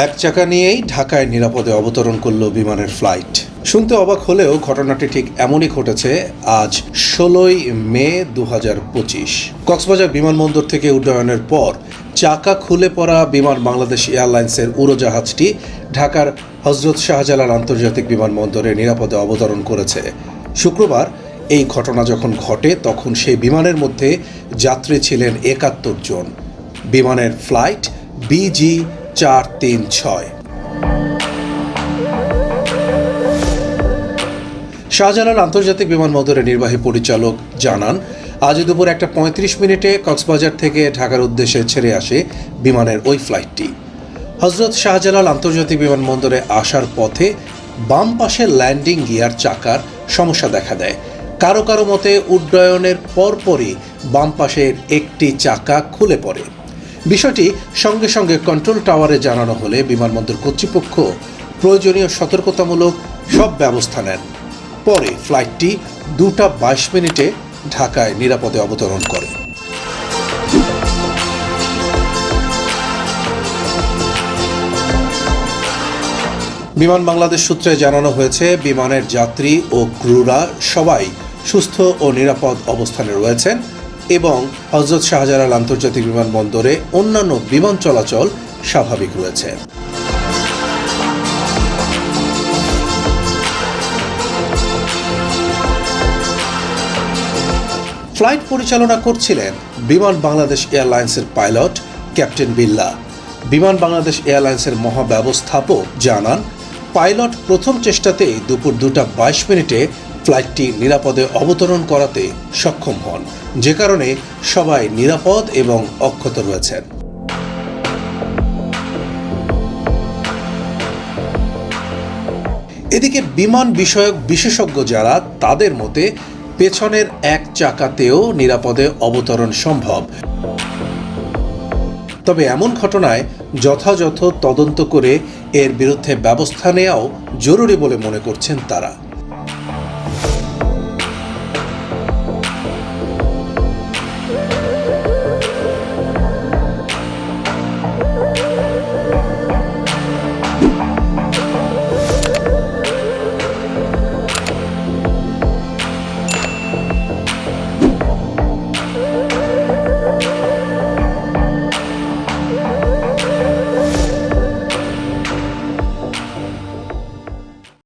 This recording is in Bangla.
এক চাকা নিয়েই ঢাকায় নিরাপদে অবতরণ করল বিমানের ফ্লাইট। শুনতে অবাক হলেও ঘটনাটি ঠিক এমনই ঘটেছে আজ ষোলোই মে দু হাজার পঁচিশ। কক্সবাজার বিমানবন্দর থেকে উড্ডয়নের পর চাকা খুলে পড়া বিমান বাংলাদেশ এয়ারলাইন্সের উড়োজাহাজটি ঢাকার হজরত শাহজালাল আন্তর্জাতিক বিমানবন্দরে নিরাপদে অবতরণ করেছে। শুক্রবার এই ঘটনা যখন ঘটে, তখন সেই বিমানের মধ্যে যাত্রী ছিলেন একাত্তর জন। বিমানের ফ্লাইট বিজি চার তিন ছয়। শাহজালাল আন্তর্জাতিক বিমানবন্দরের নির্বাহী পরিচালক জানান, আজ দুপুর একটা পঁয়ত্রিশ মিনিটে কক্সবাজার থেকে ঢাকার উদ্দেশ্যে ছেড়ে আসে বিমানের ওই ফ্লাইটটি। হজরত শাহজালাল আন্তর্জাতিক বিমানবন্দরে আসার পথে বাম পাশের ল্যান্ডিং গিয়ার চাকার সমস্যা দেখা দেয়। কারও কারও মতে উড্ডয়নের পরপরই বাম পাশের একটি চাকা খুলে পড়ে। বিষয়টি সঙ্গে সঙ্গে কন্ট্রোল টাওয়ারে জানানো হলে বিমানবন্দর কর্তৃপক্ষ প্রয়োজনীয় সতর্কতামূলক সব ব্যবস্থা নেন। পরে ফ্লাইটটি দুটা বাইশ মিনিটে ঢাকায় নিরাপদে অবতরণ করে। বিমান বাংলাদেশ সূত্রে জানানো হয়েছে, বিমানের যাত্রী ও ক্রুরা সবাই সুস্থ ও নিরাপদ অবস্থানে রয়েছেন। এবং হজরত শাহজালাল আন্তর্জাতিক বিমানবন্দরে অন্যান্য বিমান চলাচল স্বাভাবিক রয়েছে। ফ্লাইট পরিচালনা করছিলেন বিমান বাংলাদেশ এয়ারলাইন্সের পাইলট ক্যাপ্টেন বিল্লা। বিমান বাংলাদেশ এয়ারলাইন্সের মহাব্যবস্থাপক জানান, পাইলট প্রথম চেষ্টাতেই দুপুর দুটা বাইশ মিনিটে ফ্লাইটটি নিরাপদে অবতরণ করাতে সক্ষম হন। যে কারণে সবাই নিরাপদ এবং অক্ষত রয়েছেন। এদিকে বিমান বিষয়ক বিশেষজ্ঞ যারা, তাদের মতে পেছনের এক চাকাতেও নিরাপদে অবতরণ সম্ভব। তবে এমন ঘটনায় যথাযথ তদন্ত করে এর বিরুদ্ধে ব্যবস্থা নেওয়াও জরুরি বলে মনে করছেন তারা।